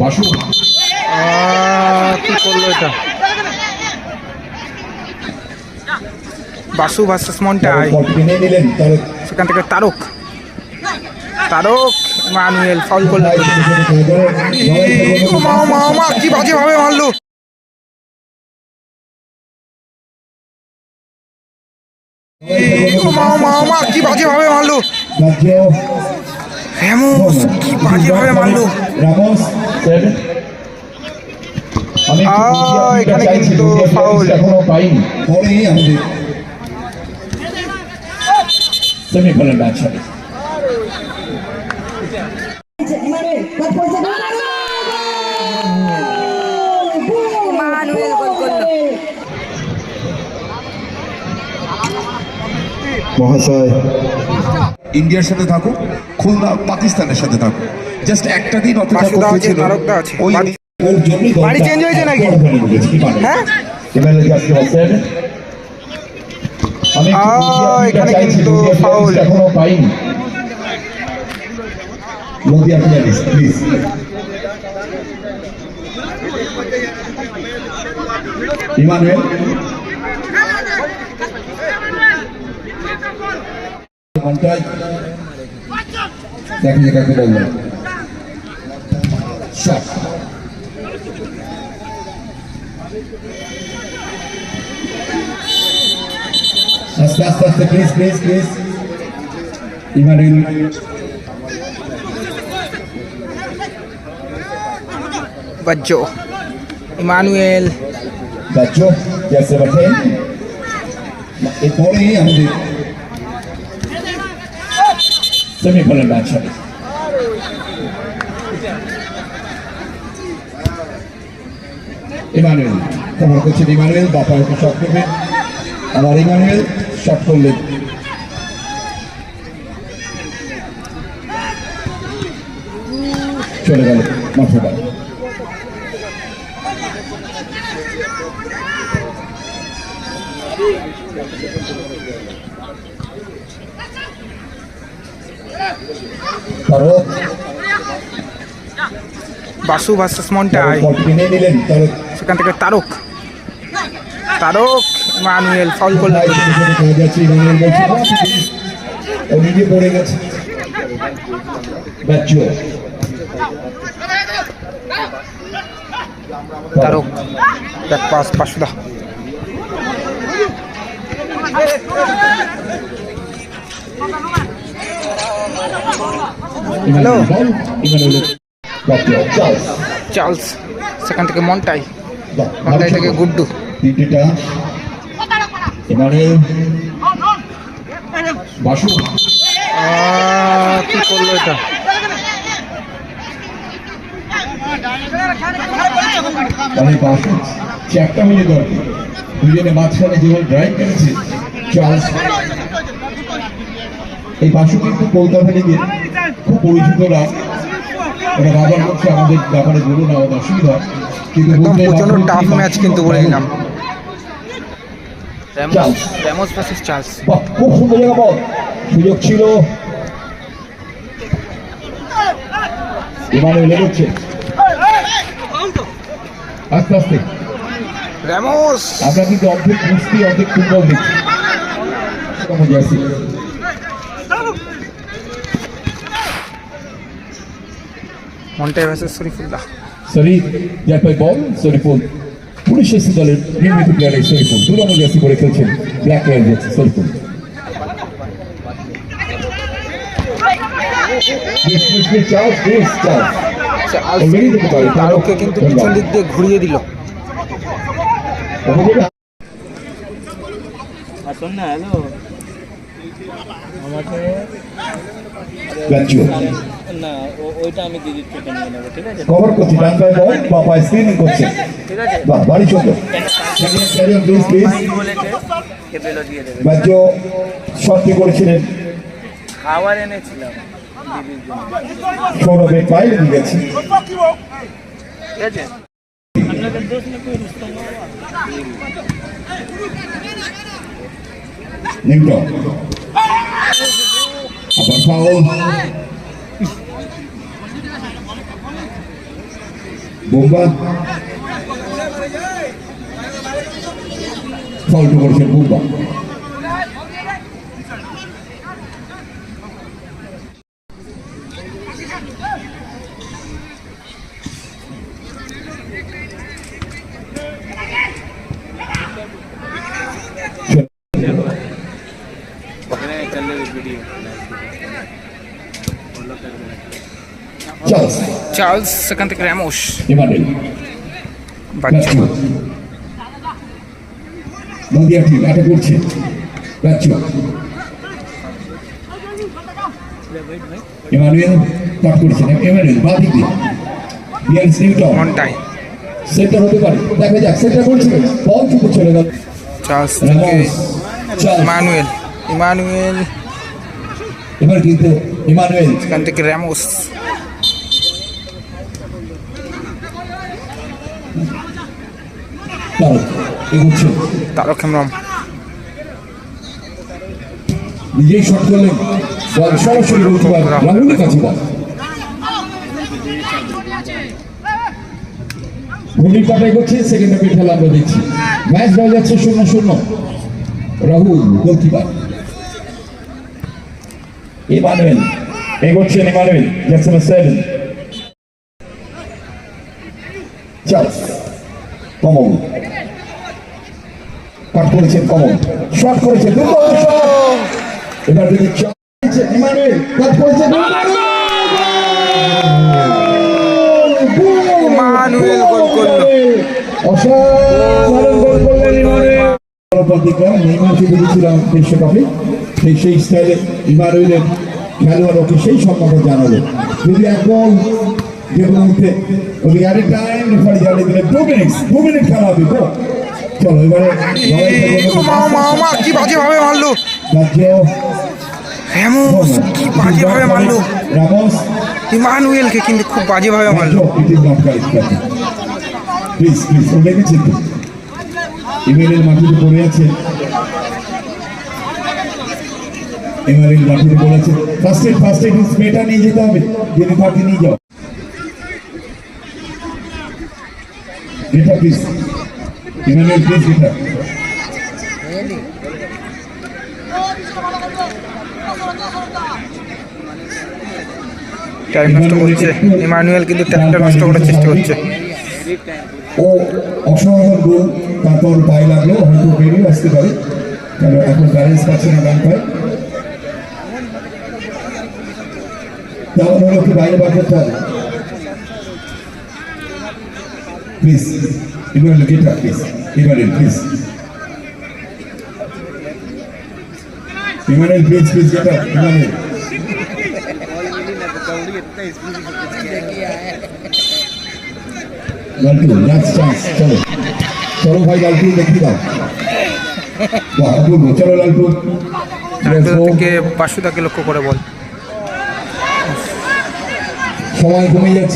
বাসু। কি করল এটা? বাসু ভার্সেস মন্টাই সেখান থেকে তারক। তারক মানুয়েল ফাউল করল। মা মা মা কি বাজে ভাবে মারলো। মা মা মা কি বাজে ভাবে মারলো। র্যামোস কি বাজে ভাবে মারলো। এখানে কিন্তু সেমিফাইনাল ম্যাচ হবে। মহাশয় ইন্ডিয়ার সাথে থাকুক খুলনা পাকিস্তানের সাথে থাকুক। জাস্ট একটা দিন অপেক্ষা। ওই বাড়ি- change হয়েছে নাকি? হ্যাঁ? এখানে কিন্তু নদিয়া প্লেয়ারিস প্লিজ ইমানুয়েল ঘন্টায় দেখেন যে কাকে শট। আস্তে আস্তে আস্তে প্লিজ প্লিজ প্লিজ ইমানুয়েল। বাজ্জো ইমানুয়েল। যাচ্ছ যাচ্ছে বাটেন এরপরেই আমাদের সেমিফাইনাল ম্যাচ হবে। ইমানুয়েল, খবর করছেন ইমানুয়েল বাপা একটু শট করবে আবার ইমানুয়েল শট করলেন। চলে গেল মাঠে। বাইরে তারক বাসু ভার্সেস মন্টাই। তারক সেখান থেকে তারক। তারক মানুয়েল ফাউল করল ছোট কাজ আছে, ইমানুয়েল হ্যালো। চার্লস সেখান থেকে মন্টাই। মন্টাই থেকে। গুড্ডু। ইমানুয়েল বাসু কি করল এটা? মানে বাসু চারটা মিলে দরকার দুজনে মাঝখানে যেভাবে ড্রাইভ করেছে চার্লস এই বাসু কিন্তু কলকাতা লিগে খুব পরিচিত না ওরা বাবার বলছে আমাদের ব্যাপারে বলুন আমাদের অসুবিধা কিন্তু প্রচণ্ড টাফ ম্যাচ কিন্তু বলে দিলাম। র্যামোস। ভার্সেস চার্লস খুব সুন্দর জায়গা বল। সুযোগ ছিল। এগোচ্ছে আস্তে আস্তে। র্যামোস আমরা কিন্তু অর্ধেক কুস্তি অর্ধেক ফুটবল দেখছি। জার্সি মন্টাই ভার্সেস শরীফুল্লাহ। শরীফ যার পাই বল শরীফুল। পুলিশ এসি দলের নির্মিত প্লেয়ার শরীফুল। দু নম্বর জার্সি পরে খেলছেন ব্ল্যাক শরীফুল। তারককে কিন্তু পিছন দিক দিয়ে ঘুরিয়ে দিল। আসুন না হ্যালো। না ও- ওইটা আমি দিদির থেকে নিয়ে নেব ঠিক আছে? কভার করছি ডান পায়ে বল বা পায়ে স্ক্রিনিং করছে। ঠিক আছে? বাহ বাড়ি চোদ্দ প্লিজ প্লিজ দিদি বলেছে দিয়ে দেবে। বাচ্চ শর্তি করেছিলেন? খাবার এনেছিলাম দিদির জন্য। সৌরভের বাইরে নিয়ে গেছে? ঠিক আছে? আপনাদের দোষ না কোই রুস্তম নিউটন আবার ফাউল বোম্বা ফলটা করেছেন বোম্বা চার্লস সেখান থেকে র্যামোস ইমানুয়েল বাচ্চা। প্রাচ্য নদিয়া টিম এটা করছে। প্রাচ্য ইমানুয়েল পাঠ করছেন ইমানুয়েল বাঁ দিক দিয়ে নিউটন মন্টাই সেন্টার হতে পারে। দেখা যাক সেন্টার করছে। বল কিন্তু চলে গেল। চার্লস থেকে রামোস চার্লস। ইমানুয়েল। ইমানুয়েল। এবার কিন্তু ইমানুয়েল। সেখান থেকে র্যামোস। তারক এগোচ্ছে। তারক হেমরম নিজেই শট করলেন। বল সরাসরি গোলকিপার রাহুলের কাছে বল। কাটাই করছে সেকেন্ড হাফে খেলা আমরা দেখছি। ম্যাচ বল যাচ্ছে শূন্য শূন্য। রাহুল গোলকিপার ইমানুয়েল এগোচ্ছেন ইমানুয়েল না সেভেন চার্লস কমল কাট করেছেন কমল শট দুর্দান্ত এবার যদি চার্লস ইমানুয়েল কাট করেছেন ইমানুয়েল গোল করল। অসাধারণ গোল করলেন ইমানুয়েল। প্রতিজ্ঞা নেইমারকে দেখেছিলাম বিশ্বকাপে সেই সেই স্টাইলে ইমানুয়েলের খেলোয়াড় ওকে সেই জানালো। যদি একদম যে মুহূর্তে ওই আরে টাইম রেফারি জানিয়ে দিলে দু মিনিট দু মিনিট খেলা হবে তো? চলো এবারে মা কি বাজে ভাবে মারলো? র্যামোস কি বাজে ভাবে মারলো? ইমানুয়েলকে কিন্তু খুব বাজে ভাবে মারলো। প্লিজ প্লিজ ও দেখেছেন তো। ইমেলের মাটিতে পড়ে আছে। ইমেলের মাটিতে পড়ে আছে। ফার্স্ট এড ফার্স্ট এড স্প্রেটা নিয়ে যেতে হবে। যদি তাকে নিয়ে যাও। এটা প্লিজ প্লিজ এটা টাইম নষ্ট করছে। ইমানুয়েল কিন্তু টাইমটা নষ্ট করার চেষ্টা করছে। ও অসাধারণ গোল তারপর পায়ে লাগল হয়তো বেরিয়ে আসতে পারে। কারণ এখন ব্যালেন্স পাচ্ছে না ডান পায়ে। তেমন হলো কি বাইরে বার করতে হবে প্লিজ এবার গেটা প্লিজ এবারে প্লিজ ইমানুয়েল প্লিজ প্লিজ গেটা ইমানুয়েল লালটু লাস্ট চান্স চলো চলো ভাই লালটু দেখি দাও অপূর্ব চলো লালটু থেকে বাসুদাকে লক্ষ্য করে বল। সময় কমে যাচ্ছে।